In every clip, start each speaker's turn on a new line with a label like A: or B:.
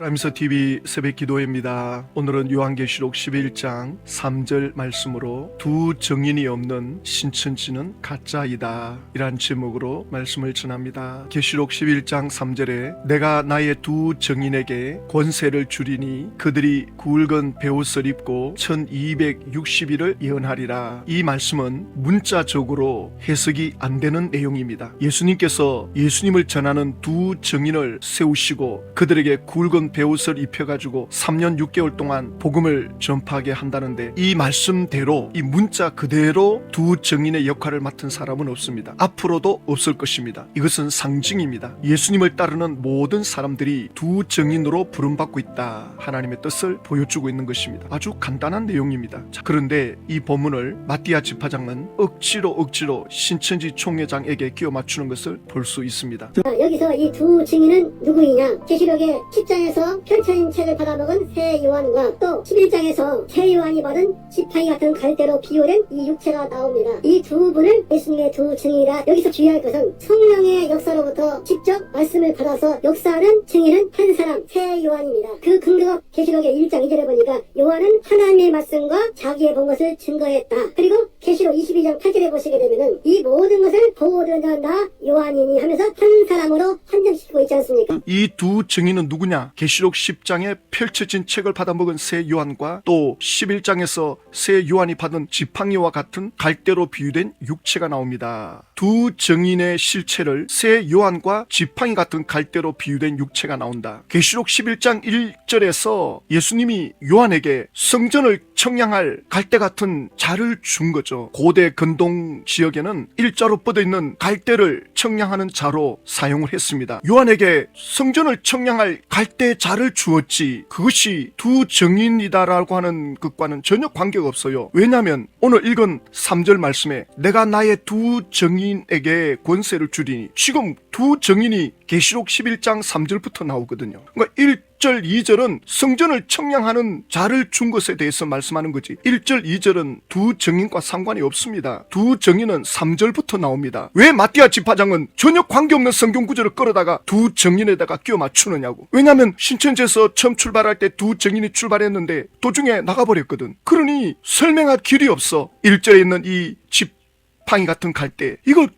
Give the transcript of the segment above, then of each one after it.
A: 라미서 TV 새벽 기도회입니다. 오늘은 요한계시록 11장 3절 말씀으로 두 정인이 없는 신천지는 가짜이다. 이란 제목으로 말씀을 전합니다. 계시록 11장 3절에 내가 나의 두 정인에게 권세를 주리니 그들이 굵은 베옷을 입고 1260일을 예언하리라. 이 말씀은 문자적으로 해석이 안 되는 내용입니다. 예수님께서 예수님을 전하는 두 정인을 세우시고 그들에게 굵은 베옷을 입혀가지고 3년 6개월 동안 복음을 전파하게 한다는데 이 말씀대로 이 문자 그대로 두 정인의 역할을 맡은 사람은 없습니다. 앞으로도 없을 것입니다. 이것은 상징입니다. 예수님을 따르는 모든 사람들이 두 정인으로 부름받고 있다. 하나님의 뜻을 보여주고 있는 것입니다. 아주 간단한 내용입니다. 자, 그런데 이 본문을 마띠아 집화장은 억지로 억지로 신천지 총회장에게 끼워 맞추는 것을 볼 수 있습니다.
B: 자, 여기서 이 두 증인은 누구이냐? 계시록의 10장에서 펼쳐진 책을 받아먹은 새 요한과 또 11장에서 새 요한이 받은 지팡이 같은 갈대로 비유된 이 육체가 나옵니다. 이 두 분을 예수님의 두 증인이라 여기서 주의할 것은 성령의 역사로부터 직접 말씀을 받아서 역사하는 증인은 한 사람 새 요한입니다. 그 근거가 계시록의 1장 2절에 보니까 요한은 하나님의 말씀과 자기의 본 것을 증거했다. 그리고 계시록 22장 8절에 보시게 되면은 이 모든 것을 보고 들은 나 요한이니 하면서 한 사람으로 한정시키고 있지 않습니까?
A: 이 두 증인은 누구냐? 계시록 10장에 펼쳐진 책을 받아먹은 새 요한과 또 11장에서 새 요한이 받은 지팡이와 같은 갈대로 비유된 육체가 나옵니다. 두 증인의 실체를 새 요한과 지팡이 같은 갈대로 비유된 육체가 나온다. 계시록 11장 1절에서 예수님이 요한에게 성전을 청량할 갈대 같은 자를 준 거죠. 고대 근동 지역에는 일자로 뻗어 있는 갈대를 청량하는 자로 사용을 했습니다. 요한에게 성전을 청량할 갈대 자를 주었지 그것이 두 정인이다라고 하는 것과는 전혀 관계가 없어요. 왜냐하면 오늘 읽은 3절 말씀에 내가 나의 두 정인에게 권세를 주리니 지금 두 정인이 계시록 11장 3절부터 나오거든요. 그러니까 1절, 2절은 성전을 청량하는 자를 준 것에 대해서 말씀하는 거지. 1절, 2절은 두 정인과 상관이 없습니다. 두 정인은 3절부터 나옵니다. 왜 마띠아 집화장은 전혀 관계없는 성경 구절을 끌어다가 두 정인에다가 끼워 맞추느냐고. 왜냐하면 신천지에서 처음 출발할 때 두 정인이 출발했는데 도중에 나가버렸거든. 그러니 설명할 길이 없어. 1절에 있는 이 지팡이 같은 갈대 이걸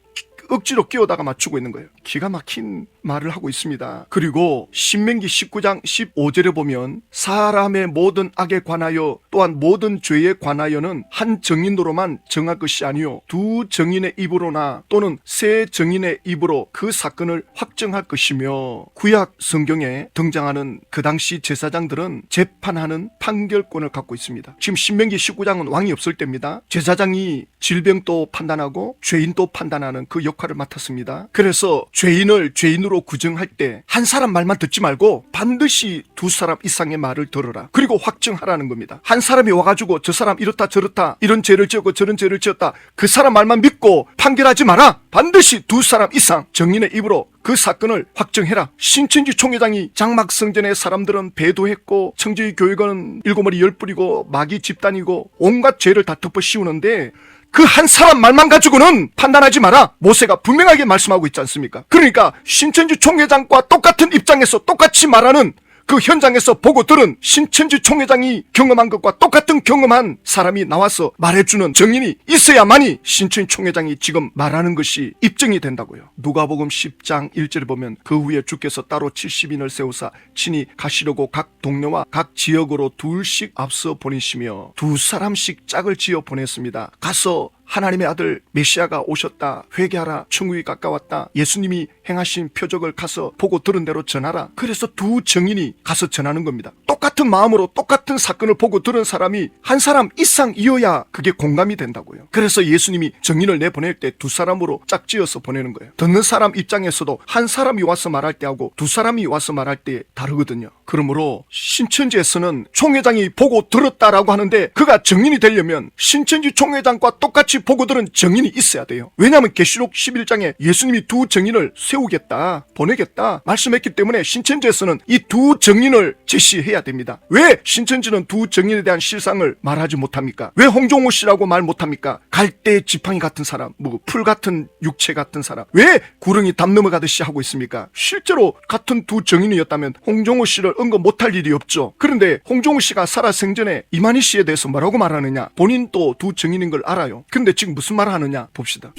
A: 억지로 끼워다가 맞추고 있는 거예요. 기가 막힌 말을 하고 있습니다. 그리고 신명기 19장 15절에 보면 사람의 모든 악에 관하여 또한 모든 죄에 관하여는 한 정인으로만 정할 것이 아니요 두 정인의 입으로나 또는 세 정인의 입으로 그 사건을 확정할 것이며 구약 성경에 등장하는 그 당시 제사장들은 재판하는 판결권을 갖고 있습니다. 지금 신명기 19장은 왕이 없을 때입니다. 제사장이 질병도 판단하고 죄인도 판단하는 그 역할을 맡았습니다. 그래서 죄인을 죄인으로 규정할 때 한 사람 말만 듣지 말고 반드시 두 사람 이상의 말을 들어라. 그리고 확정하라는 겁니다. 한 사람이 와가지고 저 사람 이렇다 저렇다 이런 죄를 지었고 저런 죄를 지었다 그 사람 말만 믿고 판결하지 마라. 반드시 두 사람 이상 정인의 입으로 그 사건을 확정해라. 신천지 총회장이 장막성전의 사람들은 배도했고 청지 교육은 일곱 머리 열 뿌리고 마귀 집단이고 온갖 죄를 다 덮어 씌우는데 그 한 사람 말만 가지고는 판단하지 마라. 모세가 분명하게 말씀하고 있지 않습니까? 그러니까 신천지 총회장과 똑같은 입장에서 똑같이 말하는 그 현장에서 보고 들은 신천지 총회장이 경험한 것과 똑같은 경험한 사람이 나와서 말해주는 정인이 있어야만이 신천지 총회장이 지금 말하는 것이 입증이 된다고요. 누가복음 10장 1절에 보면 그 후에 주께서 따로 70인을 세우사 친히 가시려고 각 동네와 각 지역으로 둘씩 앞서 보내시며 두 사람씩 짝을 지어 보냈습니다. 가서 하나님의 아들 메시아가 오셨다. 회개하라. 천국이 가까웠다. 예수님이 행하신 표적을 가서 보고 들은 대로 전하라. 그래서 두 정인이 가서 전하는 겁니다. 똑같은 마음으로 똑같은 사건을 보고 들은 사람이 한 사람 이상 이어야 그게 공감이 된다고요. 그래서 예수님이 정인을 내보낼 때 두 사람으로 짝지어서 보내는 거예요. 듣는 사람 입장에서도 한 사람이 와서 말할 때하고 두 사람이 와서 말할 때 다르거든요. 그러므로 신천지에서는 총회장이 보고 들었다라고 하는데 그가 정인이 되려면 신천지 총회장과 똑같이 보고 들은 정인이 있어야 돼요. 왜냐하면 계시록 11장에 예수님이 두 정인을 세우겠다, 보내겠다 말씀했기 때문에 신천지에서는 이 두 정인을 제시해야 됩니다. 왜 신천지는 두 정인에 대한 실상을 말하지 못합니까? 왜 홍종호 씨라고 말 못합니까? 갈대 지팡이 같은 사람, 뭐 풀 같은 육체 같은 사람, 왜 구렁이 담 넘어가듯이 하고 있습니까? 실제로 같은 두 정인이었다면 홍종호 씨를 언급 못할 일이 없죠. 그런데 홍종호 씨가 살아 생전에 이만희 씨에 대해서 뭐라고 말하느냐? 본인도 두 정인인 걸 알아요. 근데 지금 무슨 말을 하느냐? 봅시다.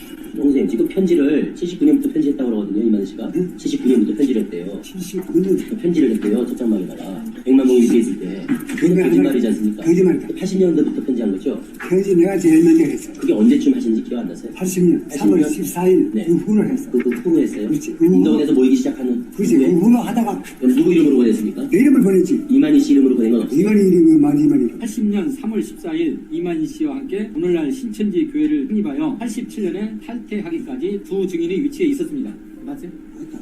C: 선생님 지금 편지를 79년부터 편지했다고 그러거든요 이만희 씨가 79년부터 편지를 했대요
D: 79년
C: 편지를 했대요 첫장마에다가 100만 명이 위에 있을 때
D: 그게
C: 거짓말이지 않습니까?
D: 거짓말이다.
C: 80년도부터 편지한 거죠?
D: 편지 내가 제일 먼저 했어.
C: 그게 언제쯤 하신지 기억 안 나세요?
D: 80년 3월 14일
C: 네.
D: 그 후로 했어.
C: 그, 그 후로 했어요?
D: 그렇지. 그.
C: 인터넷에서 모이기 시작하는
D: 그지 그
C: 후에
D: 후로 하다가
C: 그럼 누구 이름으로 보냈습니까?
D: 내 이름을 보냈지.
C: 이만희 씨 이름으로 보낸 건 없어요?
D: 이만희 이름이 많이 이만희.
E: 80년 3월 14일 이만희 씨와 함께 오늘날 신천지 교회를 창립하여 87년에 탈퇴 하기까지 두 증인이 위치해 있었습니다. 맞아요?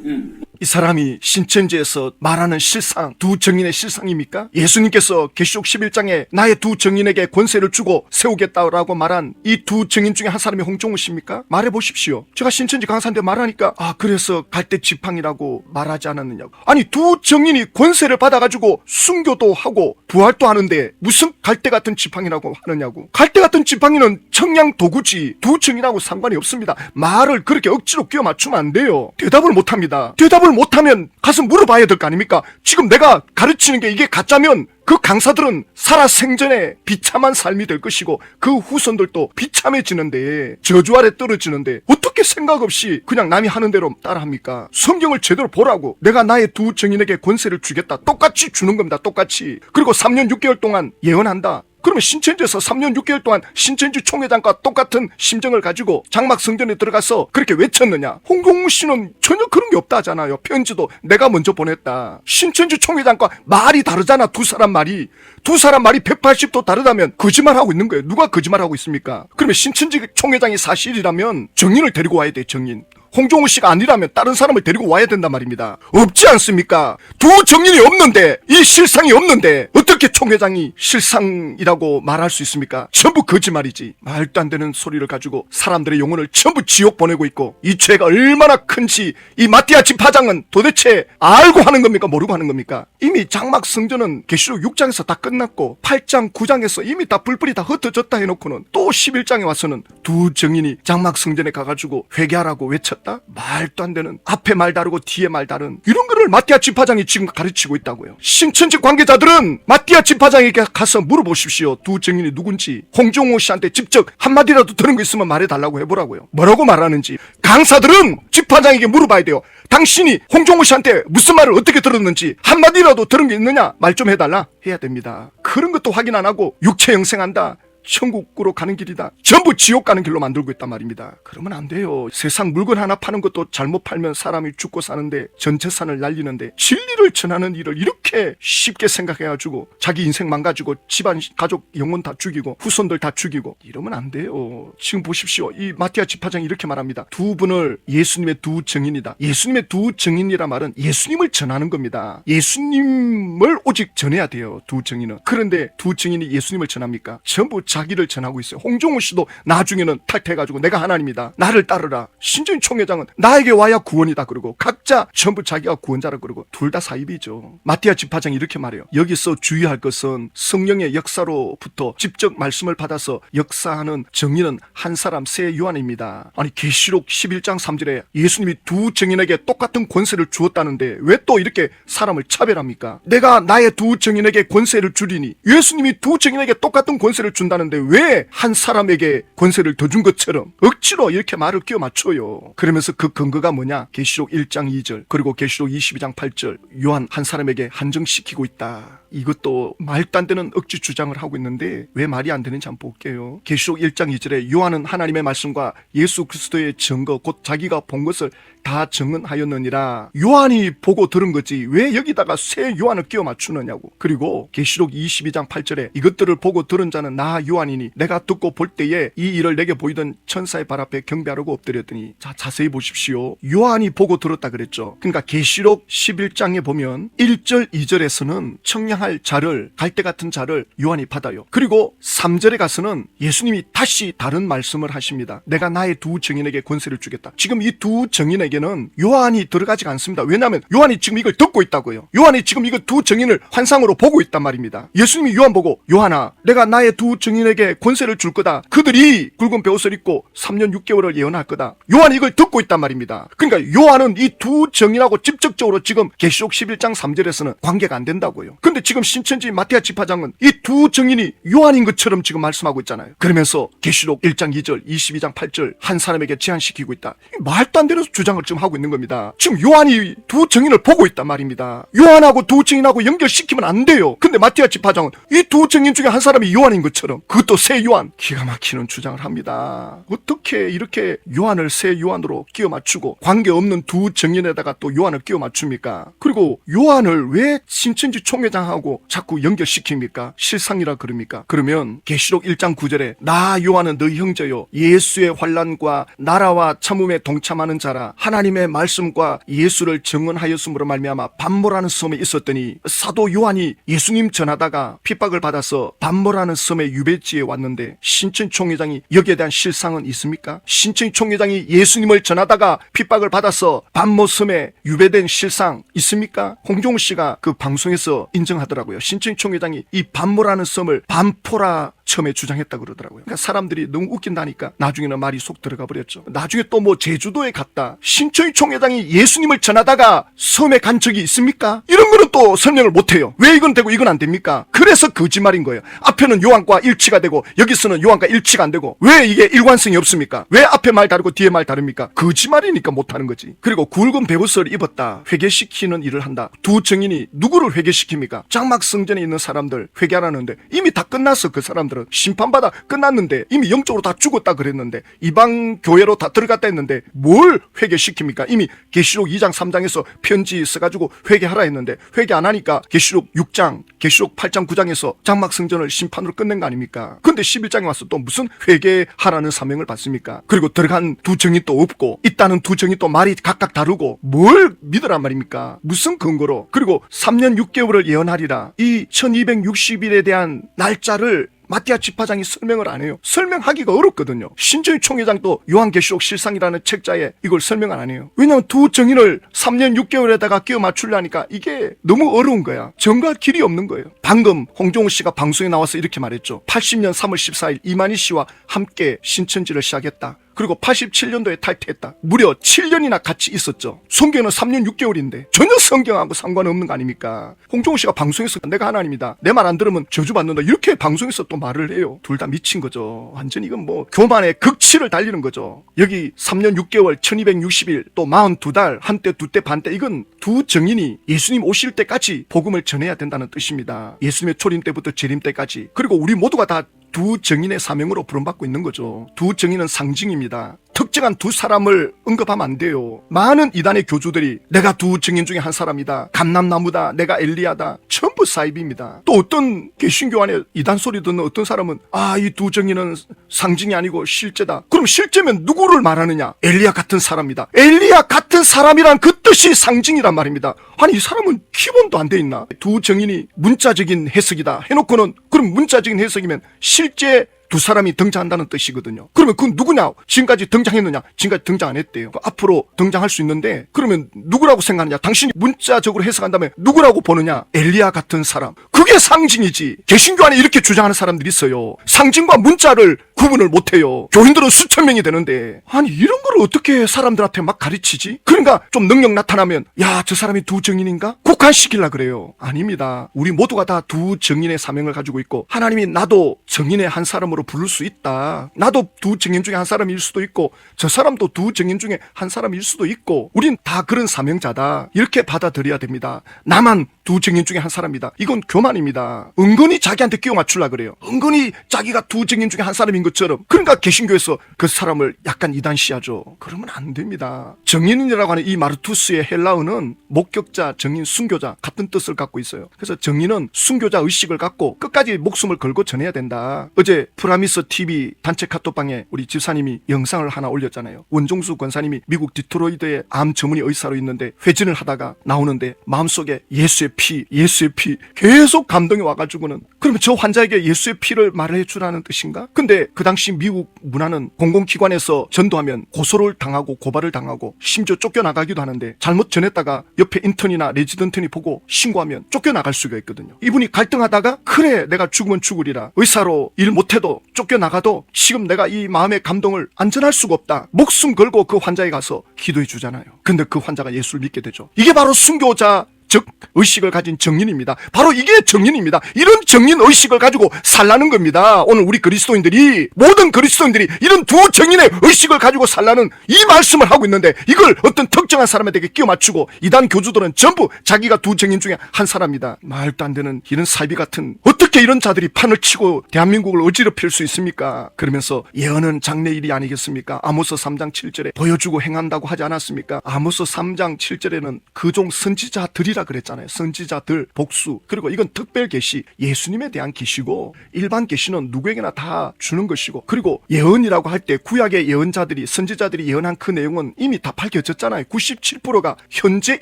E: 예.
A: 이 사람이 신천지에서 말하는 실상, 두 정인의 실상입니까? 예수님께서 계시록 11장에 나의 두 정인에게 권세를 주고 세우겠다라고 말한 이 두 정인 중에 한 사람이 홍종호 씨입니까? 말해 보십시오. 제가 신천지 강사인데 말하니까 아 그래서 갈대 지팡이라고 말하지 않았느냐고. 아니 두 정인이 권세를 받아가지고 순교도 하고 부활도 하는데 무슨 갈대 같은 지팡이라고 하느냐고. 갈대 같은 지팡이는 청량 도구지 두 정인하고 상관이 없습니다. 말을 그렇게 억지로 끼워 맞추면 안 돼요. 대답을 못 합니다. 대답을 못하면 가서 물어봐야 될 거 아닙니까? 지금 내가 가르치는 게 이게 가짜면 그 강사들은 살아 생전에 비참한 삶이 될 것이고 그 후손들도 비참해지는데 저주 아래 떨어지는데 어떻게 생각 없이 그냥 남이 하는 대로 따라합니까? 성경을 제대로 보라고 내가 나의 두 정인에게 권세를 주겠다 똑같이 주는 겁니다 똑같이 그리고 3년 6개월 동안 예언한다 그러면 신천지에서 3년 6개월 동안 신천지 총회장과 똑같은 심정을 가지고 장막 성전에 들어가서 그렇게 외쳤느냐? 홍종무 씨는 전혀 그런 게 없다 하잖아요. 편지도 내가 먼저 보냈다. 신천지 총회장과 말이 다르잖아. 두 사람 말이. 두 사람 말이 180도 다르다면 거짓말하고 있는 거예요. 누가 거짓말하고 있습니까? 그러면 신천지 총회장이 사실이라면 정인을 데리고 와야 돼, 정인. 홍종우 씨가 아니라면 다른 사람을 데리고 와야 된단 말입니다. 없지 않습니까? 두 정인이 없는데 이 실상이 없는데 어떻게 총 회장이 실상이라고 말할 수 있습니까? 전부 거짓말이지. 말도 안 되는 소리를 가지고 사람들의 영혼을 전부 지옥 보내고 있고 이 죄가 얼마나 큰지 이 마티아 집파장은 도대체 알고 하는 겁니까? 모르고 하는 겁니까? 이미 장막 성전은 계시록 6장에서 다 끝났고 8장 9장에서 이미 다 불불이 다 흩어졌다 해놓고는 또 11장에 와서는 두 정인이 장막 성전에 가가지고 회개하라고 외쳤 다? 말도 안 되는 앞에 말 다르고 뒤에 말 다른 이런 거를 마티아 집파장이 지금 가르치고 있다고요. 신천지 관계자들은 마티아 집파장에게 가서 물어보십시오. 두 정인이 누군지 홍종호 씨한테 직접 한마디라도 들은 거 있으면 말해달라고 해보라고요. 뭐라고 말하는지 강사들은 집파장에게 물어봐야 돼요. 당신이 홍종호 씨한테 무슨 말을 어떻게 들었는지 한마디라도 들은 게 있느냐 말 좀 해달라 해야 됩니다. 그런 것도 확인 안 하고 육체 영생한다. 천국으로 가는 길이다. 전부 지옥 가는 길로 만들고 있단 말입니다. 그러면 안 돼요. 세상 물건 하나 파는 것도 잘못 팔면 사람이 죽고 사는데 전 재산을 날리는데 진리를 전하는 일을 이렇게 쉽게 생각해가지고 자기 인생 망가지고 집안 가족 영혼 다 죽이고 후손들 다 죽이고 이러면 안 돼요. 지금 보십시오. 이 마티아 집화장이 이렇게 말합니다. 두 분을 예수님의 두 증인이다. 예수님의 두 증인이라 말은 예수님을 전하는 겁니다. 예수님을 오직 전해야 돼요. 두 증인은. 그런데 두 증인이 예수님을 전합니까? 전부 자기를 전하고 있어요. 홍종우 씨도 나중에는 탈퇴해가지고 내가 하나님이다. 나를 따르라. 신전 총회장은 나에게 와야 구원이다 그러고 각자 전부 자기가 구원자라 그러고 둘 다 사입이죠. 마티아 집파장이 이렇게 말해요. 여기서 주의할 것은 성령의 역사로부터 직접 말씀을 받아서 역사하는 정의는 한 사람 새 요한입니다. 아니 계시록 11장 3절에 예수님이 두 정인에게 똑같은 권세를 주었다는데 왜 또 이렇게 사람을 차별합니까? 내가 나의 두 정인에게 권세를 주리니 예수님이 두 정인에게 똑같은 권세를 준다 는데 왜 한 사람에게 권세를 더 준 것처럼 억지로 이렇게 말을 끼워 맞춰요. 그러면서 그 근거가 뭐냐? 계시록 1장 2절 그리고 계시록 22장 8절 요한 한 사람에게 한정시키고 있다. 이것도 말도 안 되는 억지 주장을 하고 있는데 왜 말이 안 되는지 한번 볼게요. 계시록 1장 2절에 요한은 하나님의 말씀과 예수 그리스도의 증거 곧 자기가 본 것을 다 증언하였느니라. 요한이 보고 들은 거지 왜 여기다가 새 요한을 끼워 맞추느냐고. 그리고 계시록 22장 8절에 이것들을 보고 들은 자는 나 요한이니 내가 듣고 볼 때에 이 일을 내게 보이던 천사의 발 앞에 경배하려고 엎드렸더니 자 자세히 보십시오. 요한이 보고 들었다 그랬죠. 그러니까 계시록 11장에 보면 1절 2절에서는 청량 할 자를 갈대 같은 자를 요한이 받아요. 그리고 3절에 가서는 예수님이 다시 다른 말씀을 하십니다. 내가 나의 두 증인에게 권세를 주겠다. 지금 이 두 증인에게는 요한이 들어가지 않습니다. 왜냐하면 요한이 지금 이걸 듣고 있다고요. 요한이 지금 이거 두 증인을 환상으로 보고 있단 말입니다. 예수님이 요한 보고 요한아 내가 나의 두 증인에게 권세를 줄 거다. 그들이 굵은 베옷을 입고 3년 6개월을 예언할 거다. 요한이 이걸 듣고 있단 말입니다. 그러니까 요한은 이 두 증인하고 직접적으로 지금 계시록 11장 3절에서는 관계가 안 된다고요. 근데 지금 신천지 마태아 지파장은 이 두 증인이 요한인 것처럼 지금 말씀하고 있잖아요. 그러면서 계시록 1장 2절, 22장 8절 한 사람에게 제한시키고 있다. 이 말도 안 되는 주장을 지금 하고 있는 겁니다. 지금 요한이 두 증인을 보고 있단 말입니다. 요한하고 두 증인하고 연결시키면 안 돼요. 근데 마태아 지파장은 이 두 증인 중에 한 사람이 요한인 것처럼 그것도 새 요한 기가 막히는 주장을 합니다. 어떻게 이렇게 요한을 새 요한으로 끼워 맞추고 관계없는 두 증인에다가 또 요한을 끼워 맞춥니까? 그리고 요한을 왜 신천지 총회장하고 자꾸 연결시킵니까? 실상이라 그럽니까? 그러면 계시록 1장 9절에 나 요한은 너희 형제요 예수의 환란과 나라와 참음에 동참하는 자라 하나님의 말씀과 예수를 증언하였으므로 말미암아 반모라는 섬에 있었더니 사도 요한이 예수님 전하다가 핍박을 받아서 반모라는 섬의 유배지에 왔는데 신천 총회장이 여기에 대한 실상은 있습니까? 신천 총회장이 예수님을 전하다가 핍박을 받아서 반모 섬에 유배된 실상 있습니까? 홍종우 씨가 그 방송에서 인정하 더라고요. 신천 총회장이 이 반모라는 섬을 반포라 처음에 주장했다 그러더라고요. 그러니까 사람들이 너무 웃긴다니까 나중에는 말이 속 들어가 버렸죠. 나중에 또 뭐 제주도에 갔다 신천지 총회장이 예수님을 전하다가 섬에 간 적이 있습니까? 이런 거는 또 설명을 못 해요. 왜 이건 되고 이건 안 됩니까? 그래서 거짓말인 거예요. 앞에는 요한과 일치가 되고 여기서는 요한과 일치가 안 되고 왜 이게 일관성이 없습니까? 왜 앞에 말 다르고 뒤에 말 다릅니까? 거짓말이니까 못 하는 거지. 그리고 굵은 베옷을 입었다. 회개시키는 일을 한다. 두 증인이 누구를 회개시킵니까? 장막 성전에 있는 사람들 회개하라는데 이미 다 끝났어 그 사람들은 심판받아 끝났는데 이미 영적으로 다 죽었다 그랬는데 이방 교회로 다 들어갔다 했는데 뭘 회개시킵니까? 이미 계시록 2장 3장에서 편지 써가지고 회개하라 했는데 회개 안 하니까 계시록 6장 계시록 8장 9장에서 장막 성전을 심판으로 끝낸 거 아닙니까? 근데 11장에 와서 또 무슨 회개하라는 사명을 받습니까? 그리고 들어간 두 정이 또 없고 있다는 두 정이 또 말이 각각 다르고 뭘 믿으란 말입니까? 무슨 근거로? 그리고 3년 6개월을 예언하리라 이 1260일에 대한 날짜를 마티아 지파장이 설명을 안 해요. 설명하기가 어렵거든요. 신정희 총회장도 요한계시록 실상이라는 책자에 이걸 설명 안 해요. 왜냐하면 두 정인을 3년 6개월에다가 끼워 맞추려니까 이게 너무 어려운 거야. 정갈 길이 없는 거예요. 방금 홍종우 씨가 방송에 나와서 이렇게 말했죠. 80년 3월 14일 이만희 씨와 함께 신천지를 시작했다. 그리고 87년도에 탈퇴했다. 무려 7년이나 같이 있었죠. 성경은 3년 6개월인데 전혀 성경하고 상관없는 거 아닙니까? 홍종호 씨가 방송에서 내가 하나님이다. 내 말 안 들으면 저주받는다. 이렇게 방송에서 또 말을 해요. 둘 다 미친 거죠. 완전 이건 뭐 교만의 극치를 달리는 거죠. 여기 3년 6개월 1260일 또 42달 한때 두때 반때 이건 두 정인이 예수님 오실 때까지 복음을 전해야 된다는 뜻입니다. 예수님의 초림 때부터 재림 때까지 그리고 우리 모두가 다 두 정인의 사명으로 부름받고 있는 거죠. 두 정인은 상징입니다. 특정한 두 사람을 언급하면 안 돼요. 많은 이단의 교주들이 내가 두 증인 중에 한 사람이다. 감남나무다. 내가 엘리야다. 전부 사입입니다. 또 어떤 개신교 안에 이단 소리 듣는 어떤 사람은 아 이 두 증인은 상징이 아니고 실제다. 그럼 실제면 누구를 말하느냐? 엘리야 같은 사람이다. 엘리야 같은 사람이란 그 뜻이 상징이란 말입니다. 아니 이 사람은 기본도 안 돼 있나? 두 증인이 문자적인 해석이다. 해놓고는 그럼 문자적인 해석이면 실제 두 사람이 등장한다는 뜻이거든요. 그러면 그건 누구냐? 지금까지 등장했느냐? 지금까지 등장 안 했대요. 그 앞으로 등장할 수 있는데 그러면 누구라고 생각하느냐? 당신이 문자적으로 해석한다면 누구라고 보느냐? 엘리야 같은 사람. 그게 상징이지. 개신교 안에 이렇게 주장하는 사람들이 있어요. 상징과 문자를 구분을 못해요. 교인들은 수천 명이 되는데 아니 이런 걸 어떻게 사람들한테 막 가르치지? 그러니까 좀 능력 나타나면 야 저 사람이 두 정인인가? 국한시키려 그래요. 아닙니다. 우리 모두가 다 두 정인의 사명을 가지고 있고 하나님이 나도 정인의 한 사람으로 부를 수 있다. 나도 두 정인 중에 한 사람일 수도 있고 저 사람도 두 정인 중에 한 사람일 수도 있고 우린 다 그런 사명자다. 이렇게 받아들여야 됩니다. 나만 두 정인 중에 한 사람이다. 이건 교만입니다. 은근히 자기한테 끼워 맞추려 그래요. 은근히 자기가 두 정인 중에 한 사람인 것 것처럼 그러니까 개신교에서 그 사람을 약간 이단시하죠. 그러면 안 됩니다. 정인이라고 하는 이 마르투스의 헬라어는 목격자, 정인, 순교자 같은 뜻을 갖고 있어요. 그래서 정인은 순교자 의식을 갖고 끝까지 목숨을 걸고 전해야 된다. 어제 프라미스 TV 단체 카톡방에 우리 집사님이 영상을 하나 올렸잖아요. 원종수 권사님이 미국 디트로이드의 암 전문의 의사로 있는데 회진을 하다가 나오는데 마음속에 예수의 피, 예수의 피 계속 감동이 와가지고는 그러면 저 환자에게 예수의 피를 말해 주라는 뜻인가? 근데 그 당시 미국 문화는 공공기관에서 전도하면 고소를 당하고 고발을 당하고 심지어 쫓겨나가기도 하는데 잘못 전했다가 옆에 인턴이나 레지던트니 보고 신고하면 쫓겨나갈 수가 있거든요. 이분이 갈등하다가 그래 내가 죽으면 죽으리라 의사로 일 못해도 쫓겨나가도 지금 내가 이 마음의 감동을 안전할 수가 없다. 목숨 걸고 그 환자에 가서 기도해 주잖아요. 근데 그 환자가 예수를 믿게 되죠. 이게 바로 순교자 즉 의식을 가진 정인입니다. 바로 이게 정인입니다. 이런 정인 의식을 가지고 살라는 겁니다. 오늘 우리 그리스도인들이 모든 그리스도인들이 이런 두 정인의 의식을 가지고 살라는 이 말씀을 하고 있는데 이걸 어떤 특정한 사람에게 끼워 맞추고 이단 교주들은 전부 자기가 두 정인 중에 한 사람이다. 말도 안 되는 이런 사이비 같은 어떻게 이런 자들이 판을 치고 대한민국을 어지럽힐 수 있습니까? 그러면서 예언은 장래 일이 아니겠습니까? 아모스 3장 7절에 보여주고 행한다고 하지 않았습니까? 아모스 3장 7절에는 그종 선지자들이라 그랬잖아요. 선지자들 복수. 그리고 이건 특별 계시, 예수님에 대한 계시고 일반 계시는 누구에게나 다 주는 것이고 그리고 예언이라고 할 때 구약의 예언자들이 선지자들이 예언한 그 내용은 이미 다 밝혀졌잖아요. 97%가 현재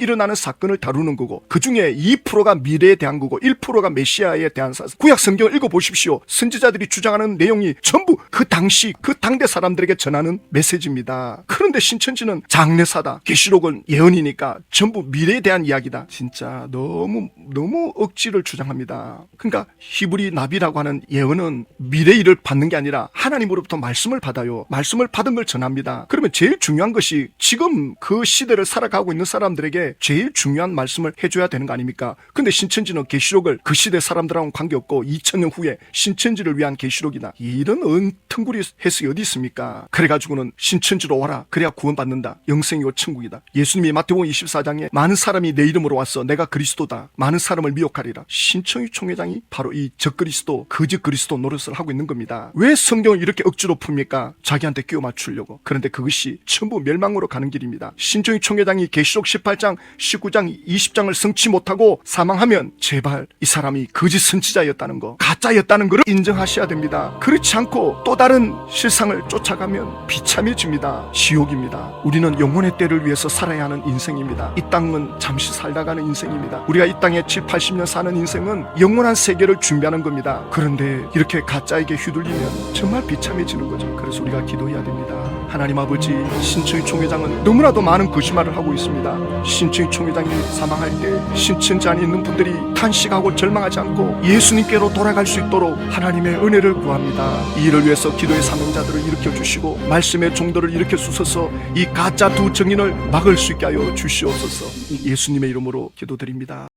A: 일어나는 사건을 다루는 거고 그 중에 2%가 미래에 대한 거고 1%가 메시아에 대한 사 구약 성경을 읽어 보십시오. 선지자들이 주장하는 내용이 전부 그 당시 그 당대 사람들에게 전하는 메시지입니다. 그런데 신천지는 장래사다. 계시록은 예언이니까 전부 미래에 대한 이야기다. 진짜 너무 너무 억지를 주장합니다. 그러니까 히브리 나비라고 하는 예언은 미래 일을 받는 게 아니라 하나님으로부터 말씀을 받아요. 말씀을 받은 걸 전합니다. 그러면 제일 중요한 것이 지금 그 시대를 살아가고 있는 사람들에게 제일 중요한 말씀을 해줘야 되는 거 아닙니까? 근데 신천지는 계시록을 그 시대 사람들하고는 관계없고 2000년 후에 신천지를 위한 계시록이다. 이런 은腾구리 해석이 어디 있습니까? 그래가지고는 신천지로 와라. 그래야 구원받는다. 영생이고 천국이다. 예수님이 마태복음 24장에 많은 사람이 내 이름으로 와서 내가 그리스도다. 많은 사람을 미혹하리라. 신청희 총회장이 바로 이 적그리스도, 거짓 그리스도 노릇을 하고 있는 겁니다. 왜 성경을 이렇게 억지로 풉니까? 자기한테 끼워 맞추려고. 그런데 그것이 전부 멸망으로 가는 길입니다. 신청희 총회장이 계시록 18장, 19장, 20장을 성취 못하고 사망하면 제발 이 사람이 거짓 선지자였다는 거, 가짜였다는 것을 인정하셔야 됩니다. 그렇지 않고 또 다른 실상을 쫓아가면 비참해집니다. 지옥입니다. 우리는 영혼의 때를 위해서 살아야 하는 인생입니다. 이 땅은 잠시 살다 가는 인생입니다. 우리가 이 땅에 7, 80년 사는 인생은 영원한 세계를 준비하는 겁니다. 그런데 이렇게 가짜에게 휘둘리면 정말 비참해지는 거죠. 그래서 우리가 기도해야 됩니다. 하나님 아버지, 신청희 총회장은 너무나도 많은 거짓말을 하고 있습니다. 신청희 총회장이 사망할 때 신천지 안에 있는 분들이 탄식하고 절망하지 않고 예수님께로 돌아갈 수 있도록 하나님의 은혜를 구합니다. 이 일을 위해서 기도의 사명자들을 일으켜 주시고 말씀의 종도를 일으켜 주셔서 이 가짜 두 정인을 막을 수 있게 하여 주시옵소서. 예수님의 이름으로 기도드립니다.